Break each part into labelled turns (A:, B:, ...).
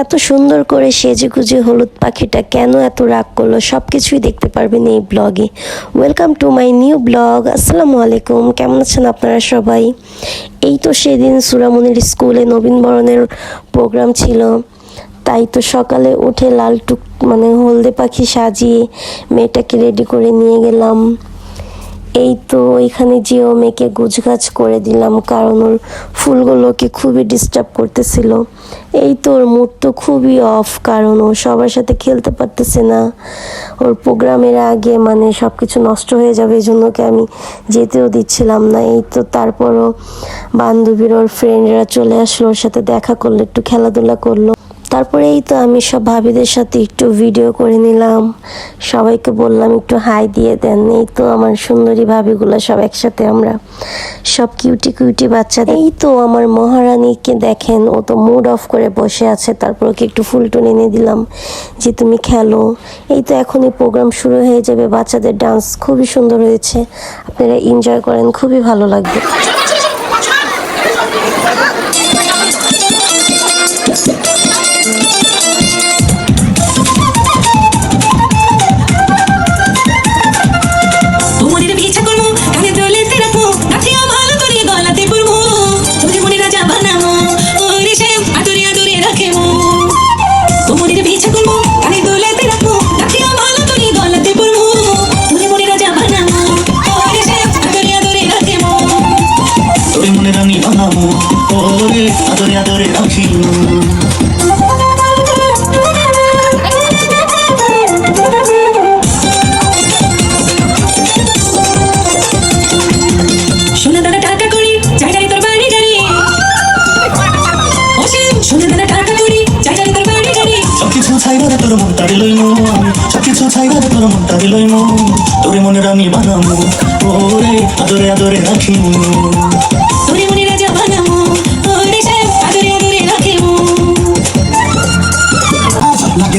A: এত সুন্দর করে সেজে গুজে হলুদ পাখিটা কেন এত রাগ করল? সব কিছুই দেখতে পারবেন এই ব্লগে। Welcome to my new blog আসসালামু আলাইকুম। কেমন আছেন আপনারা সবাই? এই তো সেদিন সুরামনির স্কুলে নবীনবরণের প্রোগ্রাম ছিল। তাই তো সকালে উঠে লাল টুক মানে হলদে পাখি সাজিয়ে মেয়েটাকে রেডি করে নিয়ে গেলাম। এই তো এখানে যেও মেয়েকে গুছগাছ করে দিলাম, কারণ ওর ফুলগুলোকে খুবই ডিস্টার্ব করতেছিল। এই তো ওর মুড তো খুবই অফ কারণ ও সবার সাথে খেলতে পারতেছে না। ওর প্রোগ্রামের আগে মানে সব কিছু নষ্ট হয়ে যাবে, এই জন্য ওকে আমি যেতেও দিচ্ছিলাম না। এই তো তারপরও বান্ধবীর ওর ফ্রেন্ডরা চলে আসলো, ওর সাথে দেখা করল, একটু খেলাধুলা করল। তারপরে এই তো আমি সব ভাবিদের সাথে একটু ভিডিও করে নিলাম। সবাইকে বললাম, একটু হাই দিয়ে দেন। এই তো আমার সুন্দরী ভাবিগুলো সব একসাথে আমরা সব কিউটি কিউটি বাচ্চাদের এই তো আমার মহারানীকে দেখেন, ও তো মুড অফ করে বসে আছে। তারপর ওকে একটু ফুলটুন এনে দিলাম যে, তুমি খেলো। এই তো এখনই প্রোগ্রাম শুরু হয়ে যাবে। বাচ্চাদের ডান্স খুবই সুন্দর হয়েছে। আপনারা এনজয় করেন, খুবই ভালো লাগবে।
B: তোর মন তারে
C: লইমু আমি সবকিছু ছাইবারে তোর মন তারে লইমু তোরে মনে রানী বানাবো। ওরে আদরে আদরে রাখি
B: তোরে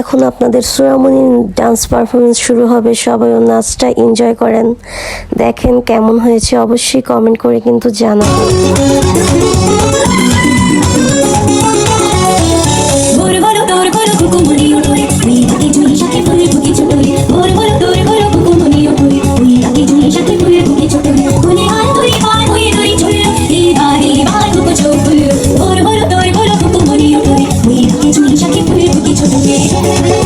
A: এখন আপনাদের সোয়ামনির ডান্স পারফরমেন্স শুরু হবে। সবাই ও নাচটা এনজয় করেন। দেখেন কেমন হয়েছে। অবশ্যই কমেন্ট করে কিন্তু জানাবেন।
B: ঢুকে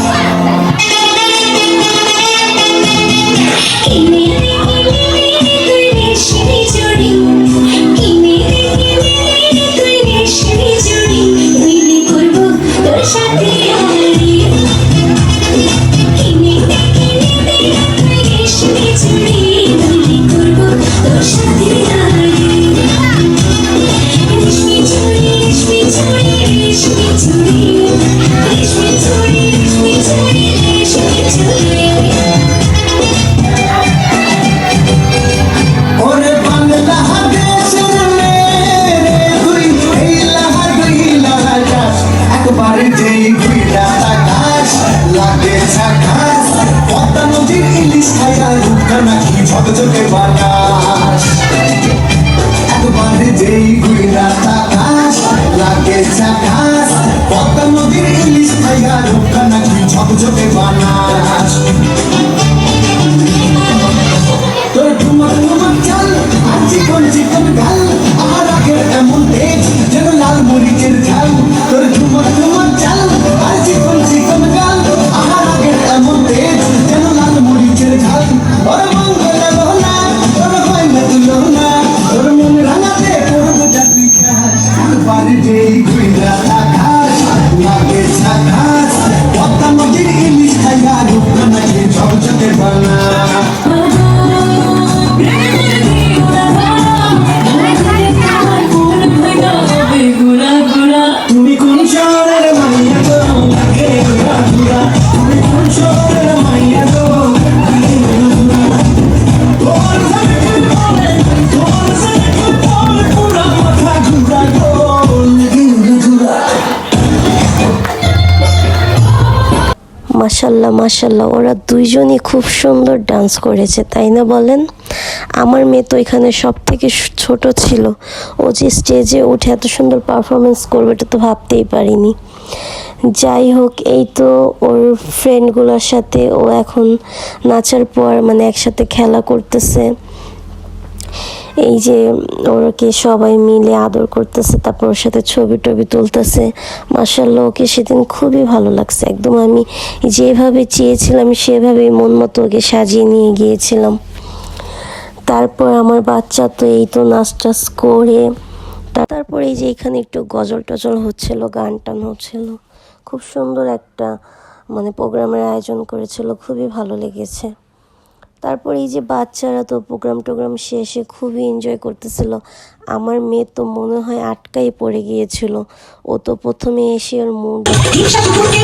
D: i'm Shanti. mucho que van a
A: মাসাল্লাহ মাশাল্লাহ, ওরা দুইজনই খুব সুন্দর ডান্স করেছে, তাই না বলেন? আমার মেয়ে তো এখানে সব থেকে ছোট ছিল, ও যে স্টেজে উঠে এত সুন্দর পারফরমেন্স করবে, এটা তো ভাবতেই পারিনি। যাই হোক, এই তো ওর ফ্রেন্ডগুলোর সাথে ও এখন নাচার পর মানে একসাথে খেলা করতেছে। এই যে ওরকে সবাই মিলে আদর করতেছে, তারপর ওর সাথে ছবি টবি তুলতেছে। মার্শাল্লাহ ওকে সেদিন খুবই ভালো লাগছে। একদম আমি যেভাবে চেয়েছিলাম সেভাবে মন মতো ওকে সাজিয়ে নিয়ে গিয়েছিলাম। তারপর আমার বাচ্চা তো এই তো নাচ টাচ করে। তারপর এই যে এখানে একটু গজল টজল হচ্ছিল, গান টান হচ্ছিল। খুব সুন্দর একটা মানে প্রোগ্রামের আয়োজন করেছিল, খুবই ভালো লেগেছে। তারপর এই যে বাচ্চারা তো প্রোগ্রাম টোগ্রাম শেষে খুবই এনজয় করতেছিল। আমার মেয়ে তো মনে হয় আটকাই পড়ে গিয়েছিল। ও তো প্রথমে এসে ওর মুড
B: হিংসা কুকুরকে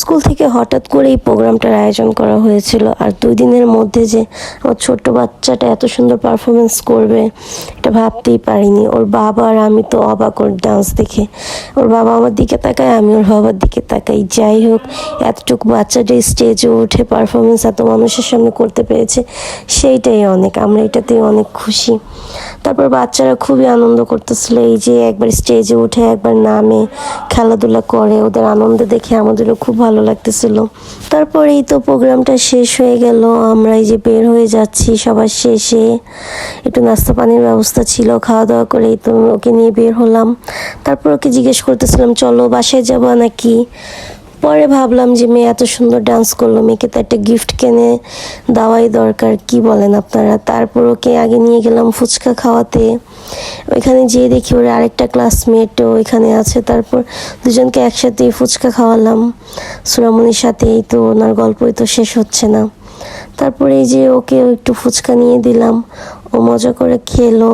A: স্কুল থেকে হঠাৎ করে এই প্রোগ্রামটার আয়োজন করা হয়েছিল। আর দুই দিনের মধ্যে যে আমার ছোট্ট বাচ্চাটা এত সুন্দর পারফরমেন্স করবে, এটা ভাবতেই পারিনি। ওর বাবা আর আমি তো অবাক ওর ডান্স দেখে। ওর বাবা আমার দিকে তাকায়, আমি ওর বাবার দিকে তাকাই। যাই হোক, এতটুকু বাচ্চাটা স্টেজে উঠে পারফরমেন্স এত মানুষের সামনে করতে পেরেছে, সেইটাই অনেক। আমরা এটাতেই অনেক খুশি। তারপর বাচ্চারা খুবই আনন্দ করতেছিল। এই যে একবার স্টেজে উঠে একবার নামে, খেলাধুলা করে, ওদের আনন্দ দেখে আমাদেরও খুব ভালো লাগতেছিল তারপর এই তো প্রোগ্রামটা শেষ হয়ে গেল। আমরা এই যে বের হয়ে যাচ্ছি সবার শেষে। একটু নাস্তা পানির ব্যবস্থা ছিল খাওয়া দাওয়া করে এই তো ওকে নিয়ে বের হলাম। তারপর ওকে জিজ্ঞেস করতেছিলাম, চলো বাসায় যাব নাকি? পরে ভাবলাম যে মেয়ে এত সুন্দর ডান্স করল, মেয়েকে তো একটা গিফট কেনে দেওয়াই দরকার, কি বলেন আপনারা? তারপর ওকে আগে নিয়ে গেলাম ফুচকা খাওয়াতে। ওইখানে যেয়ে দেখি ওর আরেকটা ক্লাসমেটও ওইখানে আছে। তারপর দুজনকে একসাথে ফুচকা খাওয়ালাম। সুরামনির সাথে এই তো ওনার গল্পই তো শেষ হচ্ছে না। তারপরে এই যে ওকে একটু ফুচকা নিয়ে দিলাম। ও মজা করে খেলো।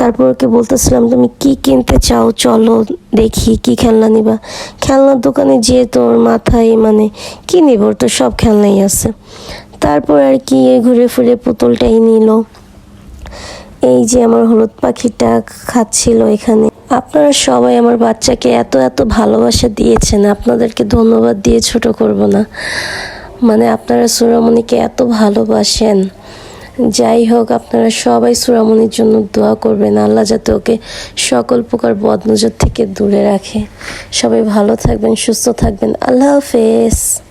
A: তারপর ওকে বলতেছিলাম, তুমি কি কিনতে চাও? চলো দেখি, কি খেলনা নিবা? খেলনার দোকানে যেয়ে তোর মাথায় মানে কি নিব? তো সব খেলনাই আছে। তারপর আর কি ঘুরে ফিরে পুতুলটাই নিল। এই যে আমার হলুদ পাখিটা খাচ্ছিল এখানে। আপনারা সবাই আমার বাচ্চাকে এত এত ভালোবাসা দিয়েছেন, আপনাদেরকে ধন্যবাদ দিয়ে ছোট করব না। মানে আপনারা সুরামণিকে এত ভালোবাসেন। যাই হোক, আপনারা সবাই সুরামণির জন্য দোয়া করবেন। আল্লাহ যাতে ওকে সকল প্রকার বদনজর থেকে দূরে রাখে। সবাই ভালো থাকবেন, সুস্থ থাকবেন। আল্লাহ হাফেজ।